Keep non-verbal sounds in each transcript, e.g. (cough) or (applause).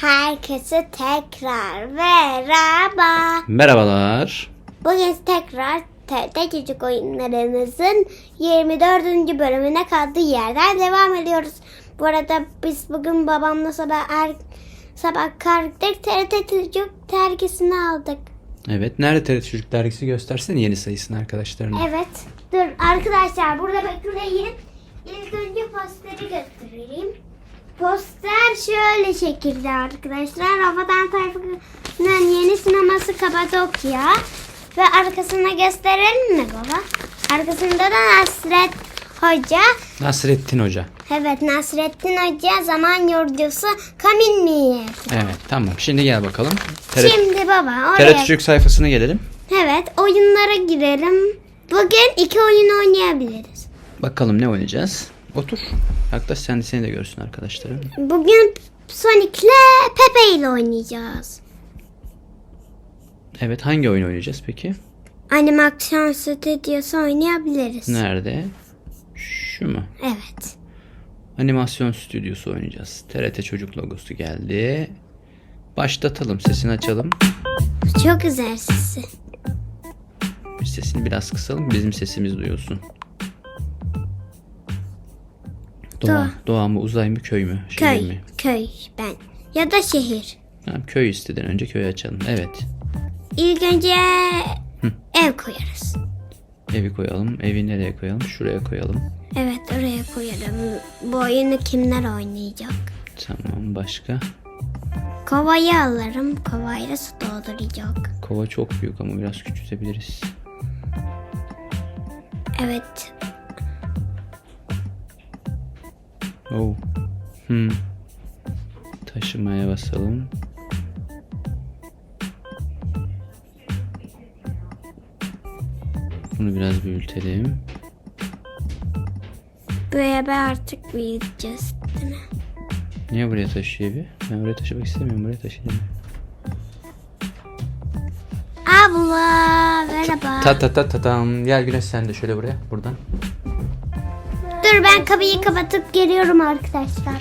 Herkese tekrar merhaba. Merhabalar. Bugün tekrar TRT Çocuk Oyunlarımızın 24. bölümüne kaldığı yerden devam ediyoruz. Bu arada biz bugün babamla sabah er, sabah kalktık TRT Çocuk dergisini aldık. Evet, nerede TRT Çocuk Dergisi göstersene yeni sayısını arkadaşlarına. Evet. Dur arkadaşlar burada bekleyin. İlk önce posteri göstereyim. Poster şöyle şekilde arkadaşlar. Rafadan Tayfur'un yeni sineması Kapadokya. Ve arkasına gösterelim mi baba? Arkasında da Nasret Hoca. Nasrettin Hoca. Evet Nasrettin Hoca zaman yolcusu Kamil Miyet. Evet, tamam. Şimdi gel bakalım. TRT, Şimdi baba TRT oraya. Çocuk sayfasına gelelim. Evet oyunlara girelim. Bugün iki oyun oynayabiliriz. Bakalım ne oynayacağız. Otur. Yaklaş sen de seni de görsün arkadaşlarım. Bugün Sonic'le Pepe ile oynayacağız. Evet, hangi oyun oynayacağız peki? Animasyon stüdyosu oynayabiliriz. Nerede? Şu mu? Evet. Animasyon stüdyosu oynayacağız. TRT Çocuk logosu geldi. Başlatalım. Sesini açalım. Çok güzel sesi. Sesini biraz kısalım. Bizim sesimiz duyulsun. Doğa, Doğa. mı, uzay mı, köy mü? Şehir Köy. mi? Köy ben. Ya da şehir. Tamam, köy isteden önce köy açalım. Evet. İlk önce ev koyarız. Evi koyalım. Evi nereye koyalım? Şuraya koyalım. Evet oraya koyarım. Bu oyunu kimler oynayacak? Tamam. Başka? Kovayı alırım. Kovayla su dolduracak. Kova çok büyük ama biraz küçültebiliriz. Evet. Oh. Hmm. Taşımaya basalım. Bunu biraz büyütelim. Bu evi artık büyüteceğiz değil mi? Niye buraya taşıyor evi? Ben buraya taşımak istemiyorum. Buraya taşıyacağım. Abla merhaba. Ta ta ta ta tam. Gel Güneş sen de şöyle buraya. Buradan. Dur ben kapıyı kapatıp geliyorum arkadaşlar.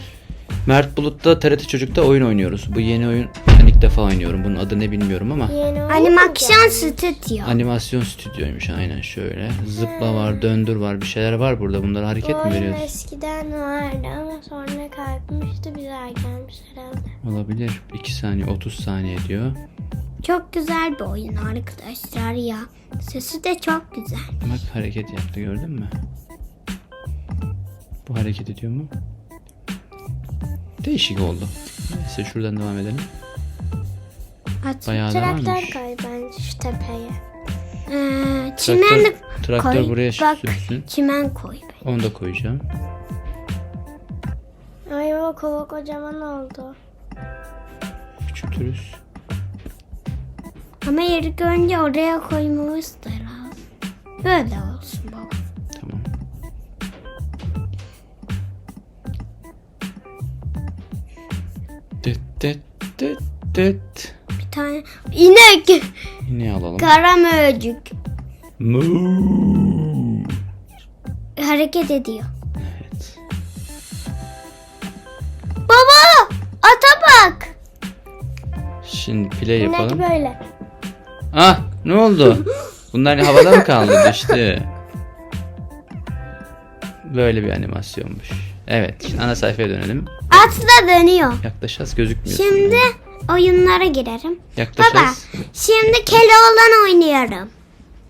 Mert Bulut'ta TRT Çocuk'ta oyun oynuyoruz. Bu yeni oyun ben ilk defa oynuyorum. Bunun adı ne bilmiyorum ama Animasyon stüdyo. animasyon stüdyoymuş aynen şöyle. Zıpla var, döndür var, bir şeyler var burada. Bunlara hareket mi Oyun veriyoruz? eskiden vardı ama sonra kalkmıştı bir daha gelmiş herhalde. Olabilir. 2 saniye 30 saniye diyor. Çok güzel bir oyun arkadaşlar ya. Sesi de çok güzel. Bak hareket yaptı gördün mü? Bu hareket ediyor mu? Değişik oldu. Neyse şuradan devam edelim. At. Bayağı da Traktör varmış. koy bence şu tepeye. Ee, çimen de traktör koy. buraya Bak sürsün. çimen koy. Onu da koyacağım. Ay baba kova kocaman oldu. Küçültürüz. Ama ilk önce oraya koymamız da lazım. Böyle olsun Dıt dıt dıt. Bir tane inek. Ne alalım? Kara möcük. Moo. Hareket ediyor. Evet. Baba! Ata bak. Şimdi play İnek yapalım. böyle. Ah ne oldu? (laughs) Bunlar havada mı kaldı düştü? Böyle bir animasyonmuş. Evet şimdi ana sayfaya dönelim. At da dönüyor. Yaklaşacağız gözükmüyor. Şimdi oyunlara girerim. Baba Yaklaşacağız. şimdi Keloğlan oynuyorum.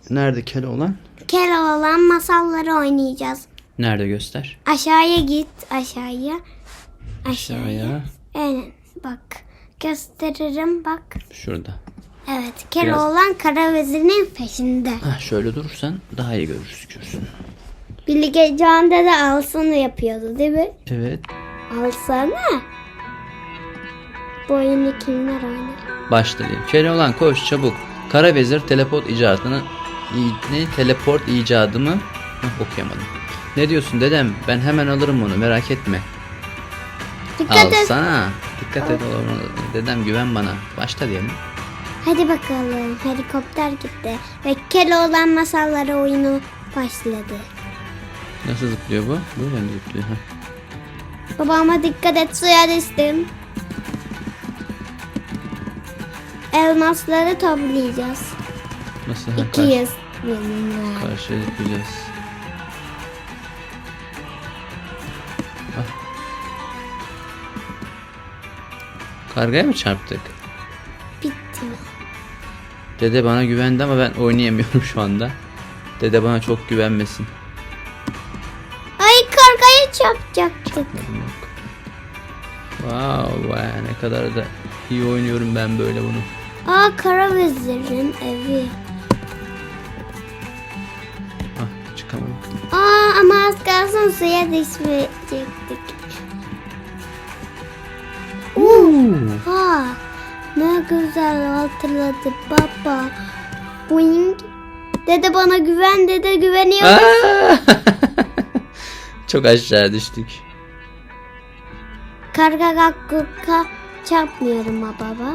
Nerede Keloğlan? Keloğlan masalları oynayacağız. Nerede göster? Aşağıya git aşağıya. Aşağıya. Aşağıya. Aynen bak gösteririm bak. Şurada. Evet Keloğlan kara vezirinin peşinde. Hah şöyle durursan daha iyi görürsün. Bilge Can dede alsana yapıyordu değil mi? Evet. Alsana. Bu oyunu kimler oynar? Başlayalım. Keloğlan koş çabuk. Kara vezir teleport icadını ne teleport icadımı Hah, okuyamadım. Ne diyorsun dedem? Ben hemen alırım onu merak etme. Dikkat et. Alsana. Dikkat et oğlum. Dedem güven bana. Başla diyelim. Hadi bakalım. Helikopter gitti. Ve Keloğlan masalları oyunu başladı. Nasıl zıplıyor bu? Böyle mi zıplıyor? Hah. Babama dikkat et suya düştüm. elmasları toplayacağız. Nasıl? Ha, 200 karşı, bin lira. karşı yapacağız. Ah. Kargaya mı çarptık? Bitti. Dede bana güvendi ama ben oynayamıyorum şu anda. Dede bana çok güvenmesin. Çarpacaktık. Yok. Wow, vay ne kadar da iyi oynuyorum ben böyle bunu. Aa kara vezirin evi. Ah çıkamadım. Aa ama az kalsın suya düşmeyecektik. Ha, ne güzel hatırladı baba. Boing. Dede bana güven dede güveniyor. (laughs) Çok aşağı düştük. Karga kakka çarpmıyorum ha baba.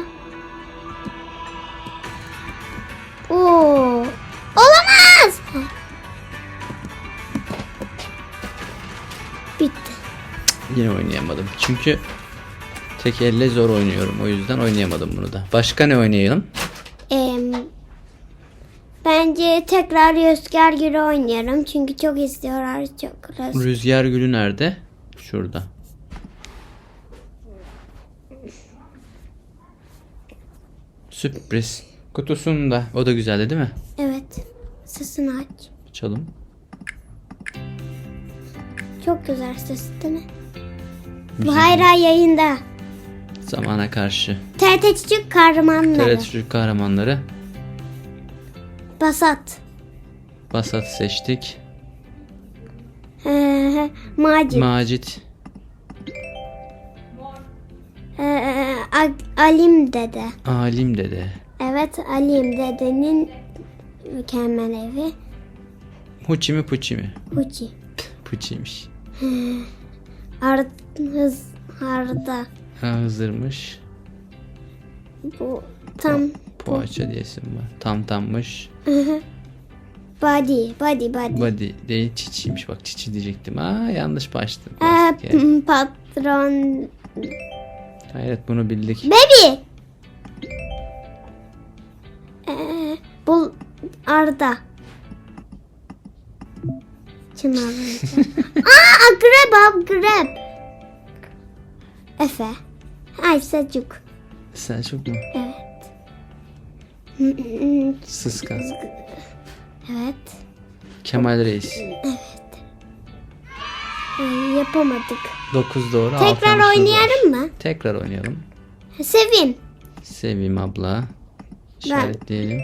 Oo. Olamaz. Bitti. Yine oynayamadım. Çünkü tek elle zor oynuyorum. O yüzden oynayamadım bunu da. Başka ne oynayalım? Bence tekrar rüzgar gülü oynayalım. Çünkü çok istiyorlar çok. rüz- Rüzgar gülü nerede? Şurada. Sürpriz. Kutusunda. O da güzeldi değil mi? Evet. Sesini aç. Açalım. Çok güzel ses değil mi? Bu hayra yayında. Zamana karşı. TRT Çocuk kahramanları. TRT çocuk kahramanları. Basat. Basat seçtik. Ee, Macit. Macit. Ee, Alim dede. Alim dede. Evet Alim dedenin mükemmel evi. Huçi mi Puçi mi? Huçi. Puçiymiş. Ar hız Arda. Ha Hızırmış. Bu tam Poğaça diyesim var. Tam tammış. body body body. Body değil çiçiymiş. Bak çiçi diyecektim. Aa yanlış başladım. Ee, patron Hayret bunu bildik. baby. Ee, bul Arda. Çınar. (laughs) Aa akrep akrep. Efe. Ay Selçuk. Selçuk mu? Evet. Sıska. Evet. Kemal Reis. Ay, yapamadık. 9 doğru. Tekrar altı oynayalım mı? Tekrar oynayalım. Sevim. Sevim abla. İşaretleyelim.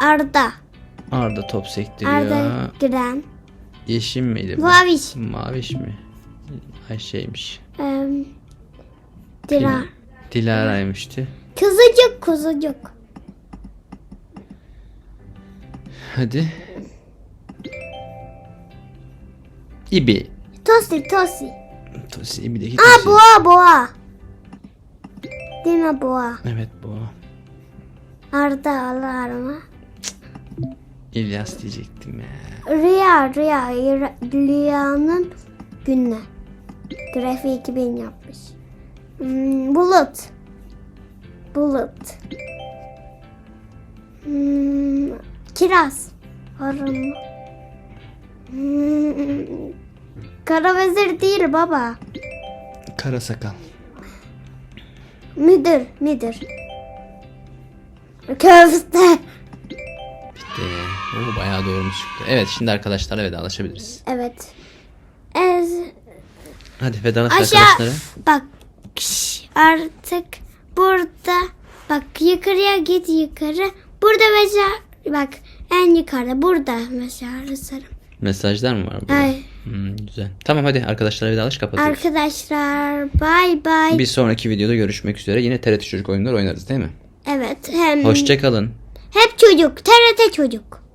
Arda. Arda top sektiriyor. Arda Güren. Yeşim miydi bu? Maviş. Maviş mi? Ayşe'ymiş. Ee, Dira. Dilara'ymıştı. Kuzucuk kuzucuk. Hadi. İbi. Tosi tosi. Tosi İbi'deki Aa Tosi. boğa boğa. Değil mi boğa? Evet bu. Arda Allah mı? İlyas diyecektim ya. Rüya rüya. Rüya- Rüyanın günü. Grafiği 2000 yapmış. Hmm, bulut. Bulut. Hmm, kiraz. Arı Hmm, kara vezir değil baba. Kara sakal. Müdür, müdür. Köfte. Bitti. Oo, bayağı doğrumuz çıktı. Evet şimdi arkadaşlar vedalaşabiliriz. Evet. Ez, Hadi vedalaş aşağı arkadaşlara. bak artık burada bak yukarıya git yukarı. Burada mesela bak en yukarıda burada mesela sarım. Mesajlar mı var burada? Ay. Hmm, güzel. Tamam hadi arkadaşlar vedalaş kapatıyoruz. Arkadaşlar bay bay. Bir sonraki videoda görüşmek üzere. Yine TRT Çocuk oyunları oynarız değil mi? Evet hem Hoşçakalın. hep çocuk TRT çocuk.